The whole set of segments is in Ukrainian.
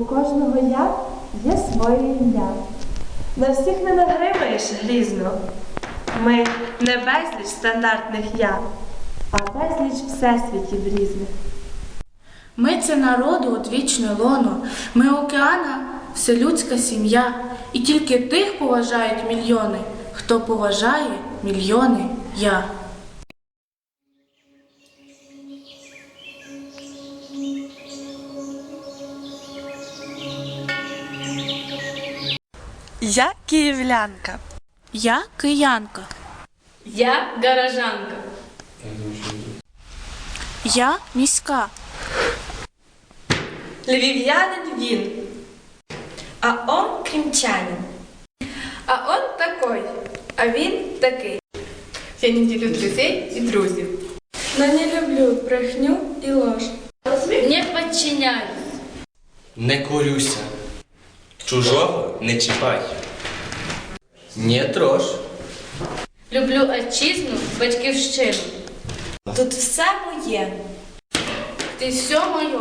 У кожного я є своє ім'я. На всіх не нагримаєш грізно. Ми не безліч стандартних я, а безліч всесвітів різних. Ми це народу одвічне лоно, ми океана, вселюдська сім'я, і тільки тих поважають мільйони, хто поважає мільйони я. Я київлянка. Я киянка. Я гаражанка. Я міська. Львів'янин він. А он кримчанин. А он такой, а він такий. Я не ділю друзей і друзів. Но не люблю брехню і ложь. Не подчиняюсь. Не корюся. Чужого не чіпай. Не трош. Люблю отчизну, батьківщину. Тут все моє. Ти все моє.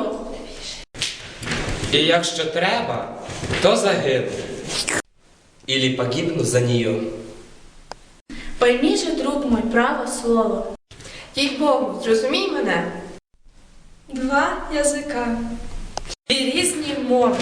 І якщо треба, то загину. Ілі погибну за неї. Пойми же, друг мой, право слово. Їй Богу, зрозумій мене. Два язика. Дві різні мови.